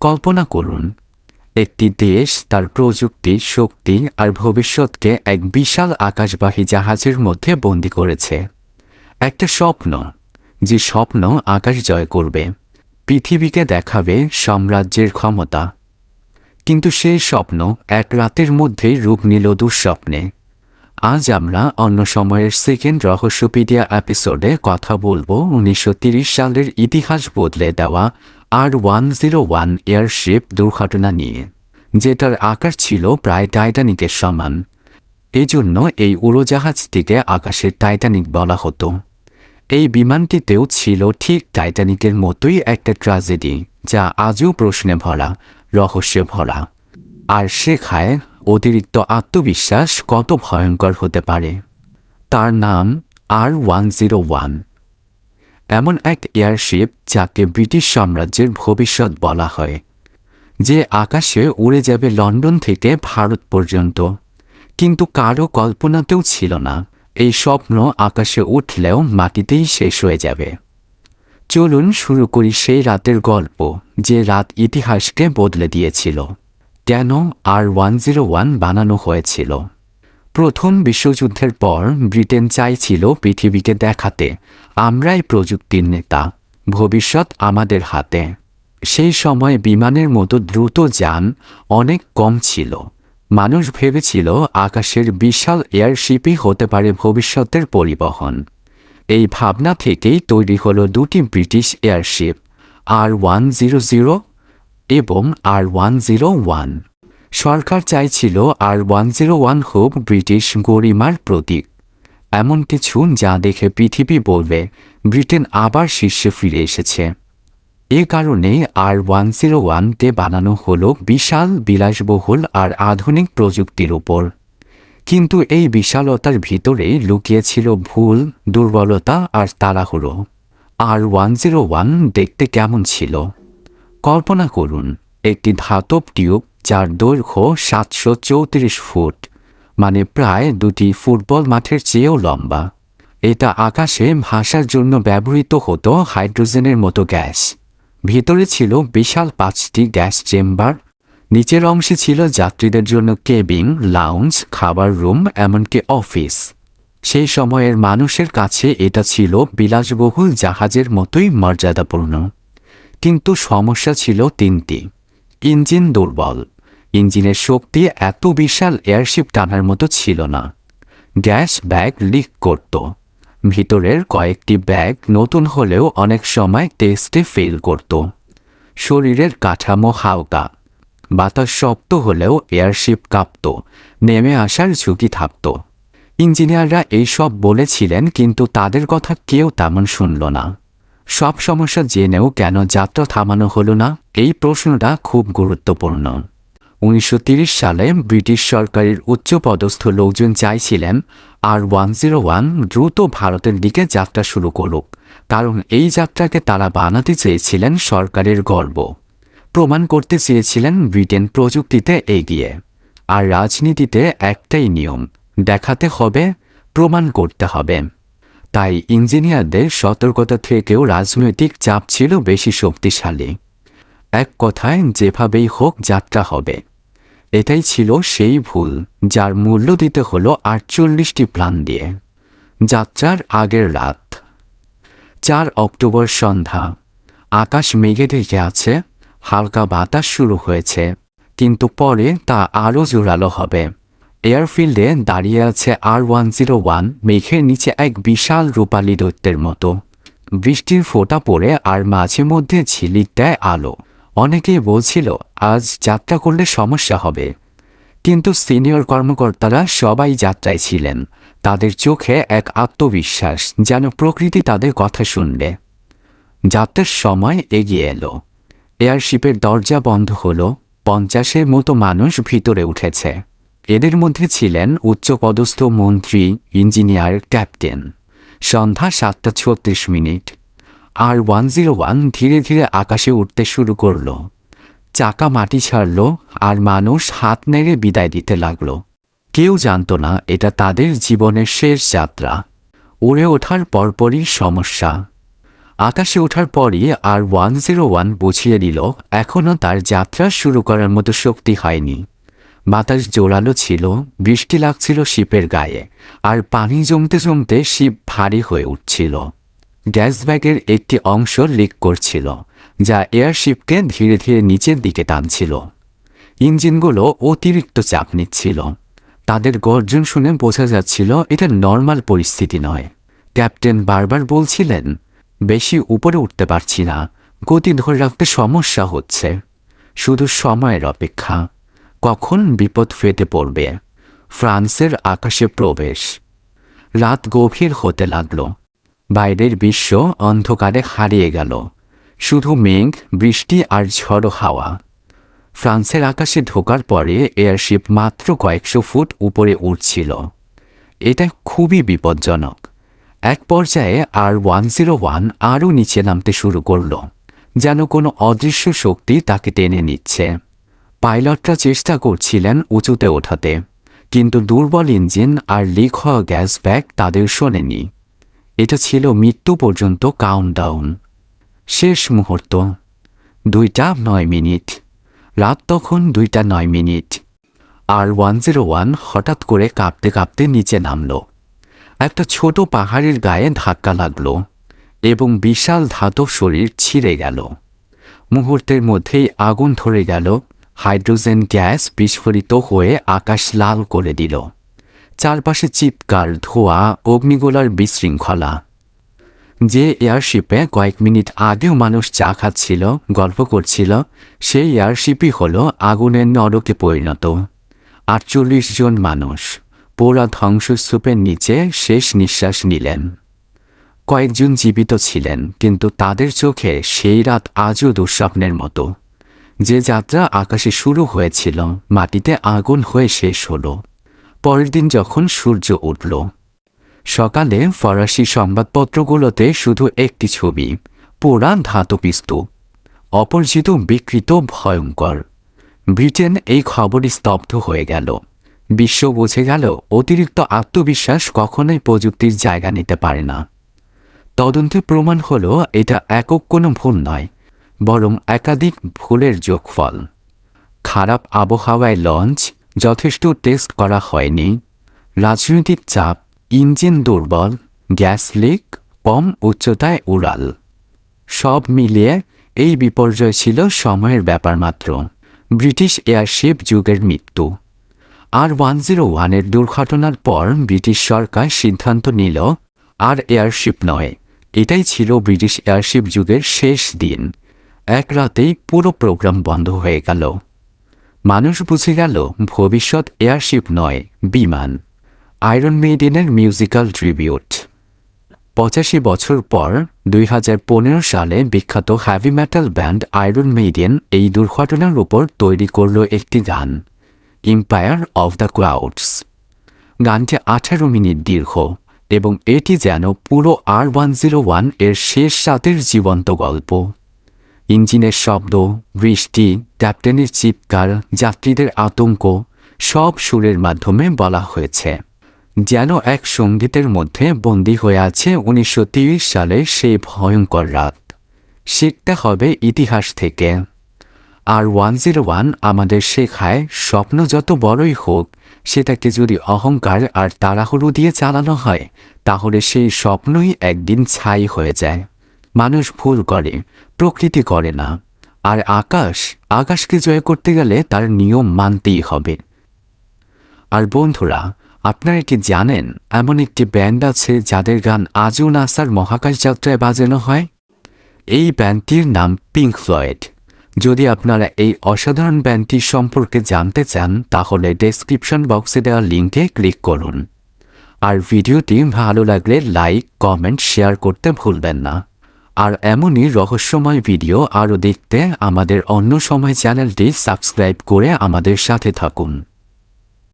কল্পনা করুন, একটি দেশ তার প্রযুক্তি, শক্তি আর ভবিষ্যৎকে এক বিশাল আকাশবাহী জাহাজের মধ্যে বন্দি করেছে। একটা স্বপ্ন, যে স্বপ্ন আকাশ জয় করবে, পৃথিবীকে দেখাবে সাম্রাজ্যের ক্ষমতা। কিন্তু সেই স্বপ্ন এক রাতের মধ্যেই রূপ নিল দুঃস্বপ্নে। আজ আমরা অন্য সময়ের সেকেন্ড রহস্যপিডিয়া এপিসোডে কথা বলব উনিশশো সালের ইতিহাস বদলে দেওয়া R one zero one airship দুর্ঘটনা নিয়ে, যেটার আকার ছিল প্রায় টাইটানিকের সমান। এজন্য এই উড়োজাহাজটিকে আকাশের টাইটানিক বলা হতো। এই বিমানটিতেও ছিল ঠিক টাইটানিকের মতোই একটা ট্র্যাজেডি যা আজও প্রশ্নে ভরা, রহস্যে ভরা। আর শেখায় অতিরিক্ত আত্মবিশ্বাস কত ভয়ঙ্কর হতে পারে। তার নাম আর ওয়ান জিরো ওয়ান এমন এক এয়ারশিপ যাকে ব্রিটিশ সাম্রাজ্যের ভবিষ্যৎ বলা হয়, যে আকাশে উড়ে যাবে লন্ডন থেকে ভারত পর্যন্ত। কিন্তু কারও কল্পনাতেও ছিল না, এই স্বপ্ন আকাশে উঠলেও মাটিতেই শেষ হয়ে যাবে। চলুন শুরু করি সেই রাতের গল্প, যে রাত ইতিহাসকে বদলে দিয়েছিল। কেন আর ওয়ান জিরো ওয়ান বানানো হয়েছিল? প্রথম বিশ্বযুদ্ধের পর ব্রিটেন চাইছিল পৃথিবীকে দেখাতে, আমরাই প্রযুক্তির নেতা, ভবিষ্যৎ আমাদের হাতে। সেই সময় বিমানের মতো দ্রুত যান অনেক কম ছিল। মানুষ ভেবেছিল আকাশের বিশাল এয়ারশিপই হতে পারে ভবিষ্যতের পরিবহন। এই ভাবনা থেকেই তৈরি হলো দুটি British airship, R one zero zero এবং আর ওয়ান জিরো ওয়ান। সরকার চাইছিল আর ওয়ান জিরো ওয়ান হোক ব্রিটিশ গরিমার প্রতীক। এমন কিছু যা দেখে পৃথিবী বলবে, ব্রিটেন আবার শীর্ষে ফিরে এসেছে। এ কারণে আর ওয়ান জিরো ওয়ানতে বানানো হল বিশাল, বিলাসবহুল আর আধুনিক প্রযুক্তির উপর। কিন্তু এই বিশালতার ভিতরে লুকিয়েছিল ভুল, দুর্বলতা আর তাড়াহুড়ো। আর ওয়ান জিরো ওয়ান দেখতে কেমন ছিল? কল্পনা করুন। একটি ধাতব টিউব যার দৈর্ঘ্য সাতশো চৌত্রিশ ফুট মানে প্রায় দুটি ফুটবল মাঠের চেয়েও লম্বা। এটা আকাশে ভাসার জন্য ব্যবহৃত হতো হাইড্রোজেনের মতো গ্যাস। ভিতরে ছিল বিশাল পাঁচটি গ্যাস চেম্বার, নিচের অংশে ছিল যাত্রীদের জন্য কেবিন, লাউঞ্জ, খাবার রুম, এমনকি অফিস। সেই সময়ের মানুষের কাছে এটা ছিল বিলাসবহুল জাহাজের মতোই মর্যাদাপূর্ণ। কিন্তু সমস্যা ছিল তিনটি। ইঞ্জিন দুর্বল। ইঞ্জিনের শক্তি এত বিশাল এয়ারশিপ টানার মতো ছিল না। গ্যাস ব্যাগ লিক করত। ভিতরের কয়েকটি ব্যাগ নতুন হলেও অনেক সময় টেস্টে ফেল করত। শরীরের কাঠামো হালকা। বাতাস শক্ত হলেও এয়ারশিপ কাঁপত। নেমে আসার ঝুঁকি থাকত। ইঞ্জিনিয়াররা এইসব বলেছিলেন, কিন্তু তাদের কথা কেউ তেমন শুনল না। সব সমস্যা জেনেও কেন যাত্রা থামানো হলো না? এই প্রশ্নটা খুব গুরুত্বপূর্ণ। উনিশশো সালে ব্রিটিশ সরকারের উচ্চপদস্থ লোকজন চাইছিলেন আর ওয়ান জিরো ওয়ান দ্রুত ভারতের দিকে যাত্রা শুরু করুক, কারণ এই যাত্রাকে তারা বানাতে চেয়েছিলেন সরকারের গর্ব। প্রমাণ করতে চেয়েছিলেন ব্রিটেন প্রযুক্তিতে এগিয়ে। আর রাজনীতিতে একটাই নিয়ম, দেখাতে হবে, প্রমাণ করতে হবে। তাই ইঞ্জিনিয়ারদের সতর্কতা থেকেও রাজনৈতিক চাপ ছিল বেশি শক্তিশালী। এক কথায়, যেভাবেই হোক যাত্রা হবে। এটাই ছিল সেই ভুল, যার মূল্য দিতে হলো আটচল্লিশটি প্লান দিয়ে। যাত্রার আগের রাত। চার অক্টোবর সন্ধ্যা। আকাশ মেঘে ঢেকে আছে, হালকা বাতাস শুরু হয়েছে, কিন্তু পরে তা আরও জোরালো হবে। এয়ারফিল্ডে দাঁড়িয়ে আছে আর ওয়ান জিরো ওয়ান মেঘের নিচে এক বিশাল রূপালী দৈত্যের মতো। বৃষ্টির ফোঁটা পড়ে আর মাঝে মধ্যে ঝিলিক দেয় আলো। অনেকেই বলছিল, আজ যাত্রা করলে সমস্যা হবে। কিন্তু সিনিয়র কর্মকর্তারা সবাই যাত্রায় ছিলেন। তাদের চোখে এক আত্মবিশ্বাস যেন প্রকৃতি তাদের কথা শুনবে। যাত্রার সময় এগিয়ে এলো। এয়ারশিপের দরজা বন্ধ হলো। পঞ্চাশের মতো মানুষ ভিতরে উঠেছে। এদের মধ্যে ছিলেন উচ্চপদস্থ মন্ত্রী, ইঞ্জিনিয়ার, ক্যাপ্টেন। সন্ধ্যা সাতটা ছত্রিশ minute. R one zero one ধীরে ধীরে আকাশে উঠতে শুরু করল। চাকা মাটি ছাড়ল আর মানুষ হাত নেড়ে বিদায় দিতে লাগল। কেউ জানত না এটা তাদের জীবনের শেষ যাত্রা। উড়ে ওঠার পরপরই সমস্যা। আকাশে ওঠার পরই আর ওয়ান জিরো ওয়ান বুঝিয়ে দিল এখনও তার যাত্রা শুরু করার মতো শক্তি হয়নি। বাতাস জোরালো ছিল, বৃষ্টি লাগছিল শিপের গায়ে, আর পানি জমতে জমতে শিপ ভারী হয়ে উঠছিল। গ্যাস ব্যাগের একটি অংশ লিক করছিল, যা এয়ারশিপকে ধীরে ধীরে নিচের দিকে টানছিল। ইঞ্জিনগুলো অতিরিক্ত চাপ নিচ্ছিল। তাদের গর্জন শুনে বোঝা যাচ্ছিল, এটা নর্মাল পরিস্থিতি নয়। ক্যাপ্টেন বারবার বলছিলেন, বেশি উপরে উঠতে পারছি না, গতি ধরে রাখতে সমস্যা হচ্ছে। শুধু সময়ের অপেক্ষা। কখন বিপদ ফেটে পড়বে? ফ্রান্সের আকাশে প্রবেশ। রাত গভীর হতে লাগল। বাইরের বিশ্ব অন্ধকারে হারিয়ে গেল। শুধু মেঘ, বৃষ্টি আর ঝড়ো হাওয়া। ফ্রান্সের আকাশে ঢোকার পরে এয়ারশিপ মাত্র কয়েকশো ফুট উপরে উঠছিল। এটা খুবই বিপজ্জনক। এক পর্যায়ে আর ওয়ান জিরো ওয়ান আরও নিচে নামতে শুরু করল, যেন কোনো অদৃশ্য শক্তি তাকে টেনে নিচ্ছে। পাইলটরা চেষ্টা করছিলেন উঁচুতে ওঠাতে, কিন্তু দুর্বল ইঞ্জিন আর লিক হওয়া গ্যাস ব্যাগ তাদের শোনেনি। এটা ছিল মৃত্যু পর্যন্ত কাউন্টডাউন শেষ মুহূর্ত। দুইটা নয় মিনিট। রাত তখন দুইটা নয় minute. R one zero one হঠাৎ করে কাঁপতে কাঁপতে নিচে নামল। একটা ছোট পাহাড়ের গায়ে ধাক্কা লাগল এবং বিশাল ধাতব শরীর ছিঁড়ে গেল। মুহূর্তের মধ্যেই আগুন ধরে গেল হাইড্রোজেন গ্যাস বিস্ফোরিত হয়ে আকাশ লাল করে দিল। চারপাশে চিৎকার, ধোঁয়া, অগ্নিগোলার বিশৃঙ্খলা। যে এয়ারশিপে কয়েক মিনিট আগেও মানুষ চা খাচ্ছিল, গল্প করছিল, সেই এয়ারশিপই হল আগুনের নরকে পরিণত। আটচল্লিশ জন মানুষ পোড়া ধ্বংসস্তূপের নিচে শেষ নিঃশ্বাস নিলেন। কয়েকজন জীবিত ছিলেন, কিন্তু তাদের চোখে সেই রাত আজও দুঃস্বপ্নের মতো। যে যাত্রা আকাশে শুরু হয়েছিল, মাটিতে আগুন হয়ে শেষ হলো। পরের দিন যখন সূর্য উঠল, সকালে ফরাসি সংবাদপত্রগুলোতে শুধু একটি ছবি পোড়া ধাতপিস্তু, অপরিচিত, বিকৃত, ভয়ঙ্কর। ব্রিটেন এই খবরই স্তব্ধ হয়ে গেল। বিশ্ব বুঝে গেল, অতিরিক্ত আত্মবিশ্বাস কখনোই প্রযুক্তির জায়গা নিতে পারে না। তদন্তে প্রমাণ হল, এটা একক কোনো ভুল নয়। বরং একাধিক ভুলের যোগফল। খারাপ আবহাওয়ায় লঞ্চ যথেষ্ট টেস্ট করা হয়নি। রাজনৈতিক চাপ, ইঞ্জিন দুর্বল, গ্যাস লিক, কম উচ্চতায় উড়াল। সব মিলিয়ে এই বিপর্যয় ছিল সময়ের ব্যাপার মাত্র। ব্রিটিশ এয়ারশিপ যুগের মৃত্যু। আর ওয়ান জিরো ওয়ানের দুর্ঘটনার পর ব্রিটিশ সরকার সিদ্ধান্ত নিল, আর এয়ারশিপ নয়। এটাই ছিল ব্রিটিশ এয়ারশিপ যুগের শেষ দিন। এক রাতেই পুরো প্রোগ্রাম বন্ধ হয়ে গেল। মানুষ বুঝে গেল, ভবিষ্যৎ এয়ারশিপ নয়, বিমান। আয়রন মেইডেনের মিউজিক্যাল ট্রিবিউট। পঁচাশি বছর পর, দুই হাজার পনেরো সালে বিখ্যাত heavy metal band Iron Maiden এই দুর্ঘটনার উপর তৈরি করল একটি গান ইম্পায়ার অফ দ্য ক্লাউডস গানটি আঠারো মিনিট দীর্ঘ এবং এটি যেন পুরো আর ওয়ান জিরো ওয়ানের শেষ সাতের জীবন্ত গল্প। ইঞ্জিনের শব্দ, বৃষ্টি ক্যাপ্টেনের চিৎকার, যাত্রীদের আতঙ্ক, সব সুরের মাধ্যমে বলা হয়েছে। যেন এক সঙ্গীতের মধ্যে বন্দী হয়ে আছে উনিশশো সালে সেই ভয়ঙ্কর রাত। শিখতে হবে ইতিহাস থেকে। আর ওয়ান জিরো ওয়ান আমাদের শেখায়, স্বপ্ন যত বড়ই হোক, সেটাকে যদি অহংকার আর তাড়াহুড়ো দিয়ে চালানো হয়, তাহলে সেই স্বপ্নই একদিন ছাই হয়ে যায়। মানুষ ভুল করে, প্রকৃতি করে না। আর আকাশ, আকাশকে জয় করতে গেলে তার নিয়ম মানতেই হবে। আর বন্ধুরা, আপনারা কি জানেন এমন একটি ব্যান্ড আছে যাদের গান আজও নাসার মহাকাশ যাত্রায় বাজানো হয়? এই ব্যান্ডটির নাম পিঙ্ক ফ্লয়েড। যদি আপনারা এই অসাধারণ ব্যান্ডটি সম্পর্কে জানতে চান, তাহলে ডেসক্রিপশন বক্সে দেওয়া লিঙ্কে ক্লিক করুন। আর ভিডিওটি ভালো লাগলে লাইক, কমেন্ট, শেয়ার করতে ভুলবেন না। আর এমনই রহস্যময় ভিডিও আরও দেখতে আমাদের অন্য সময় চ্যানেলটি সাবস্ক্রাইব করে আমাদের সাথে থাকুন।